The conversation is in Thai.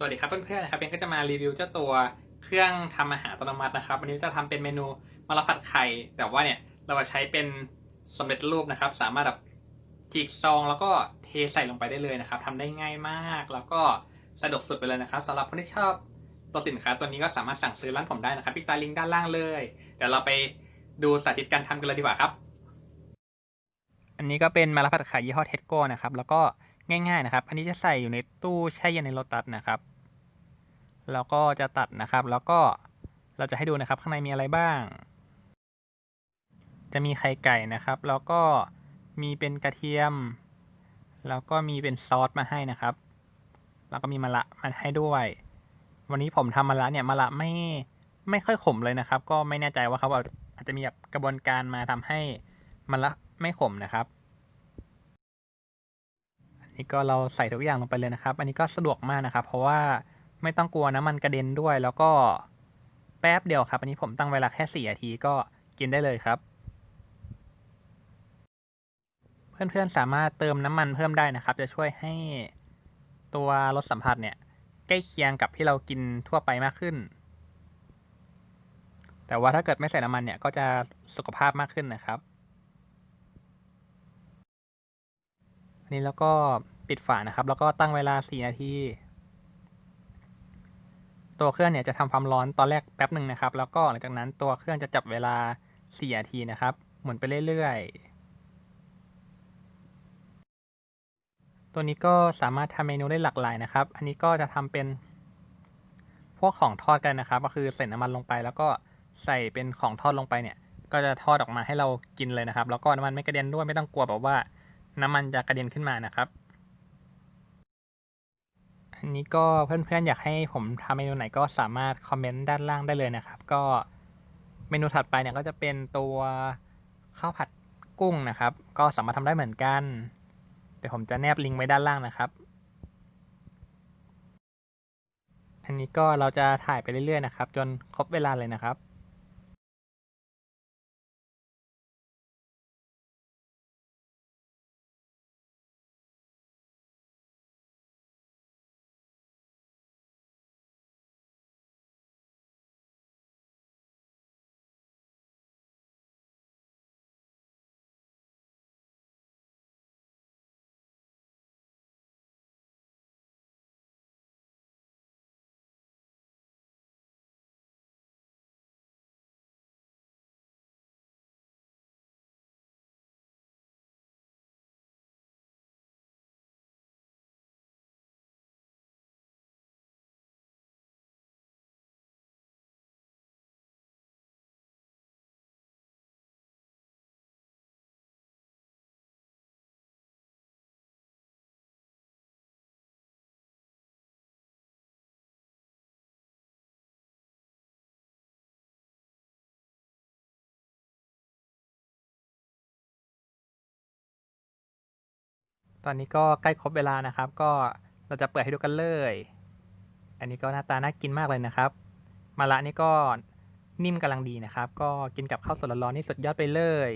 สวัสดีครับเพื่อนๆนะครับเบนก็จะมารีวิวเจ้าตัวเครื่องทำอาหารอัตโนมัตินะครับ วันนี้จะทำเป็นเมนูมะระผัดไข่ แต่ว่าเนี่ยเราจะใช้เป็นสำเร็จรูปนะครับ สามารถแบบฉีกซองแล้วก็เทใส่ลงไปได้เลยนะครับทำได้ง่ายมาก แล้วก็สะดวกสุดไปเลยนะครับสำหรับคนที่ชอบตัวสินค้าตัวนี้ก็สามารถสั่งซื้อร้านผมได้นะครับที่ใต้ลิงก์ด้านล่างเลยเดี๋ยวเราไปดูสาธิตการทำกันเลยดีกว่าครับ อันนี้ก็เป็นมะระผัดไข่ยี่ห้อเทสโก้นะครับ แล้วก็ ง่ายๆนะครับ อันนี้จะใส่อยู่ในตู้แช่เย็นในโลตัสนะครับแล้วก็จะตัดนะครับ แล้วก็เราจะให้ดูนะครับ ข้างในมีอะไรบ้าง จะมีไข่ไก่นะครับ แล้วก็มีเป็นกระเทียม แล้วก็มีเป็นซอสมาให้นะครับ แล้วก็มีมะระมาให้ด้วย วันนี้ผมทำมะระเนี่ยมะระไม่ไม่ค่อยขมเลยนะครับ ก็ไม่แน่ใจว่าเขาอาจจะมีแบบกระบวนการมาทำให้มะระไม่ขมนะครับ นนี้ก็เราใส่ทุกอย่างลงไปเลยนะครับ อันนี้ก็สะดวกมากนะครับ เพราะว่าไม่ต้องกลัวน้ำมันกระเด็นด้วย แล้วก็แป๊บเดียวครับ อันนี้ผมตั้งเวลาแค่สี่นาทีก็กินได้เลยครับ เพื่อนๆสามารถเติมน้ำมันเพิ่มได้นะครับ จะช่วยให้ตัวรสสัมผัสเนี่ย ใกล้เคียงกับที่เรากินทั่วไปมากขึ้น แต่ว่าถ้าเกิดไม่ใส่น้ำมันเนี่ยก็จะสุขภาพมากขึ้นนะครับ อันนี้แล้วก็ปิดฝานะครับ แล้วก็ตั้งเวลา 4 นาที ตัวเครื่องเนี่ยจะทำความร้อนตอนแรกแป๊บหนึ่งนะครับ แล้วก็หลังจากนั้นตัวเครื่องจะจับเวลา 4 นาทีนะครับ หมุนไปเรื่อยๆ ตัวนี้ก็สามารถทำเมนูได้หลากหลายนะครับ อันนี้ก็จะทำเป็นพวกของทอดกันนะครับ ก็คือใส่น้ำมันลงไป แล้วก็ใส่เป็นของทอดลงไปเนี่ย ก็จะทอดออกมาให้เรากินเลยนะครับ แล้วก็น้ำมันไม่กระเด็นด้วยไม่ต้องกลัวแบบว่า น้ำมันจะกระเด็นขึ้นมานะครับ อันนี้ก็เพื่อนๆอยากให้ผมทำเมนูไหนก็สามารถคอมเมนต์ด้านล่างได้เลยนะครับ ก็เมนูถัดไปเนี่ยก็จะเป็นตัวข้าวผัดกุ้งนะครับ ก็สามารถทำได้เหมือนกัน เดี๋ยวผมจะแนบลิงก์ไว้ด้านล่างนะครับอันนี้ก็เราจะถ่ายไปเรื่อยๆนะครับ จนครบเวลาเลยนะครับ ตอนนี้ก็ใกล้ครบเวลานะครับ ก็เราจะเปิดให้ดูกันเลย อันนี้ก็หน้าตาน่ากินมากเลยนะครับ มาละนี่ก็นิ่มกำลังดีนะครับ ก็กินกับข้าวสดร้อนๆนี่สุดยอดไปเลย